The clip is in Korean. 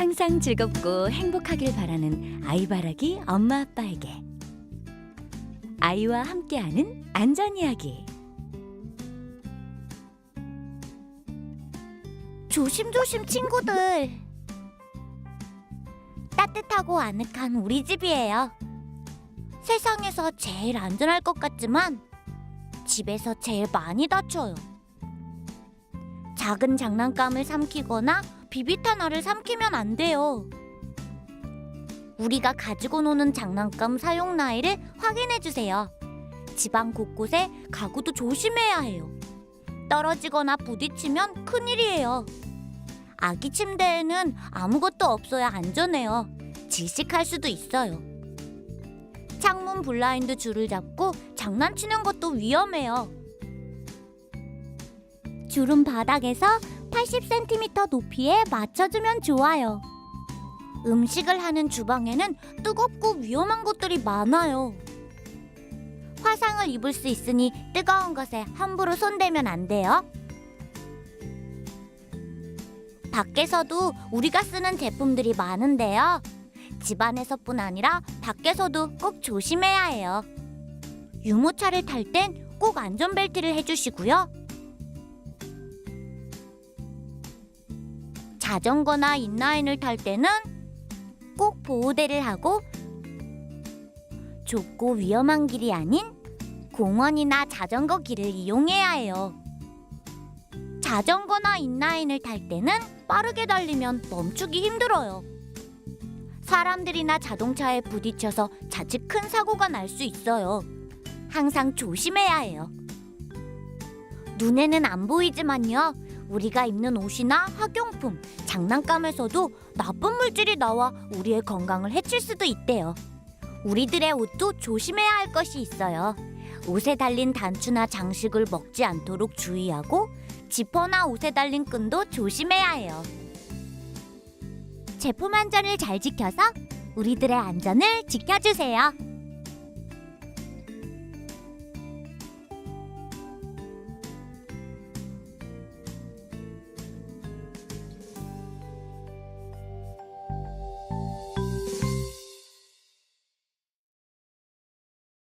항상 즐겁고 행복하길 바라는 아이바라기 엄마 아빠에게 아이와 함께하는 안전 이야기 조심조심 친구들. 따뜻하고 아늑한 우리 집이에요. 세상에서 제일 안전할 것 같지만 집에서 제일 많이 다쳐요. 작은 장난감을 삼키거나 비비탄알을 삼키면 안 돼요. 우리가 가지고 노는 장난감 사용 나이를 확인해 주세요. 집안 곳곳에 가구도 조심해야 해요. 떨어지거나 부딪히면 큰일이에요. 아기 침대에는 아무것도 없어야 안전해요. 질식할 수도 있어요. 창문 블라인드 줄을 잡고 장난치는 것도 위험해요. 줄은 바닥에서 80cm 높이에 맞춰주면 좋아요. 음식을 하는 주방에는 뜨겁고 위험한 것들이 많아요. 화상을 입을 수 있으니 뜨거운 것에 함부로 손대면 안 돼요. 밖에서도 우리가 쓰는 제품들이 많은데요. 집안에서뿐 아니라 밖에서도 꼭 조심해야 해요. 유모차를 탈 땐 꼭 안전벨트를 해주시고요. 자전거나 인라인을 탈 때는 꼭 보호대를 하고 좁고 위험한 길이 아닌 공원이나 자전거 길을 이용해야 해요. 자전거나 인라인을 탈 때는 빠르게 달리면 멈추기 힘들어요. 사람들이나 자동차에 부딪혀서 자칫 큰 사고가 날 수 있어요. 항상 조심해야 해요. 눈에는 안 보이지만요. 우리가 입는 옷이나 학용품, 장난감에서도 나쁜 물질이 나와 우리의 건강을 해칠 수도 있대요. 우리들의 옷도 조심해야 할 것이 있어요. 옷에 달린 단추나 장식을 먹지 않도록 주의하고 지퍼나 옷에 달린 끈도 조심해야 해요. 제품 안전을 잘 지켜서 우리들의 안전을 지켜주세요.